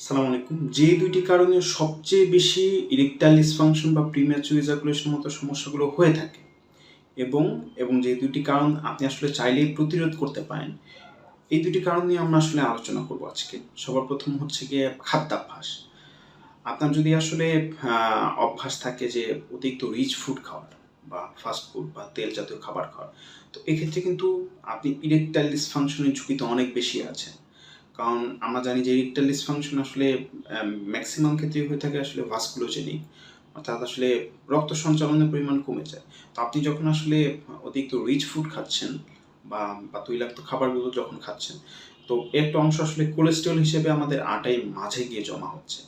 আসসালামু আলাইকুম। যে দুইটি কারণে সবচেয়ে বেশি ইরেকটাইল ডিসফাংশন বা প্রিম্যাচুর ইজাকুলেশন মতো সমস্যাগুলো হয়ে থাকে এবং এবং যে দুইটি কারণ আপনি আসলে চাইলেই প্রতিরোধ করতে পারেন, এই দুটি কারণ নিয়ে আমরা আসলে আলোচনা করব আজকে। সবার প্রথম হচ্ছে গিয়ে খাদ্যাভ্যাস। আপনার যদি আসলে অভ্যাস থাকে যে অতিরিক্ত রিচ ফুড খাওয়ার বা ফাস্ট ফুড বা তেল জাতীয় খাবার খাওয়ার, তো এক্ষেত্রে কিন্তু আপনি ইরেকটাইল ডিসফাংশনের ঝুঁকি তো অনেক বেশি আছে কারণ আমরা জানি যে ইরেকটাইল ডিসফাংশন আসলে ম্যাক্সিমাম ক্ষেত্রেই হয়ে থাকে আসলে ভাস্কুলোজেনিক অর্থাৎ আসলে রক্ত সঞ্চালনের পরিমাণ কমে যায়। তো আপনি যখন আসলে অতিরিক্ত রিচ ফুড খাচ্ছেন বা বা তৈলাক্ত খাবারগুলো যখন খাচ্ছেন, তো একটা অংশ আসলে কোলেস্ট্রল হিসেবে আমাদের আটাই মাঝে গিয়ে জমা হচ্ছে।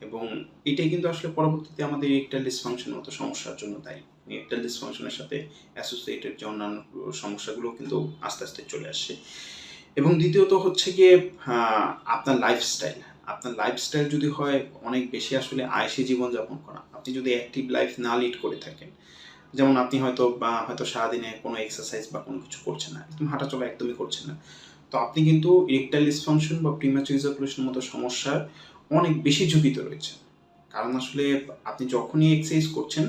এবং এটাই কিন্তু আসলে পরবর্তীতে আমাদের ইরেকটাইল ডিসফাংশন মতো সমস্যার জন্য দায়ী। ইরেকটাইল ডিসফাংশনের সাথে অ্যাসোসিয়েটেড যে অন্যান্য সমস্যাগুলো কিন্তু আস্তে আস্তে চলে আসছে এবং দ্বিতীয়ত হচ্ছে গিয়ে আপনার লাইফস্টাইল আপনার লাইফস্টাইল যদি হয়, অনেক বেশি আসলে আয়সী জীবনযাপন করা। আপনি যদি অ্যাক্টিভ লাইফ না লিড করে থাকেন, যেমন আপনি হয়তো বা, হয়তো সারাদিনে কোনো এক্সারসাইজ বা কোনো কিছু করছেন না, একদম হাঁটাচলা একদমই করছেন না, তো আপনি কিন্তু ইরেকটাইল ডিসফাংশন বা ইজাকুলেশন মতো সমস্যার অনেক বেশি ঝুঁকিতে রয়েছে কারণ আসলে আপনি যখনই এক্সারসাইজ করছেন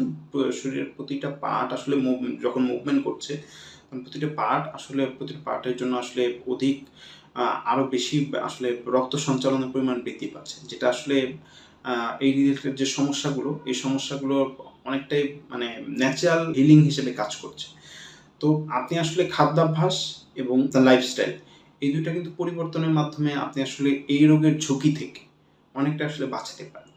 শরীরের প্রতিটা পার্ট আসলে যখন মুভমেন্ট করছে প্রতিটা পার্ট আসলে প্রতিটা পার্টের জন্য আসলে অধিক আহ, আরও বেশি আসলে রক্ত সঞ্চালনের পরিমাণ বৃদ্ধি পাচ্ছে। যেটা আসলে এই রিলেটেড যে সমস্যাগুলো এই সমস্যাগুলো অনেকটাই মানে ন্যাচারাল হিলিং হিসেবে কাজ করছে। তো আপনি আসলে খাদ্যাভ্যাস এবং লাইফস্টাইল এই দুইটা কিন্তু পরিবর্তনের মাধ্যমে আপনি আসলে এই রোগের ঝুঁকি থেকে অনেকটা আসলে বাঁচাতে পারেন।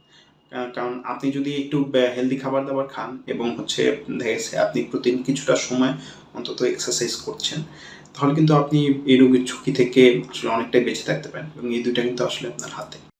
কারণ আপনি যদি একটু হেলদি খাবার দাবার খান এবং হচ্ছে দেখেছে আপনি প্রতিদিন কিছুটা সময় অন্তত এক্সারসাইজ করছেন, তাহলে কিন্তু আপনি এই রোগের ঝুঁকি থেকে আসলে অনেকটাই বেঁচে থাকতে পারেন এবং এই দুইটা কিন্তু আসলে আপনার হাতে।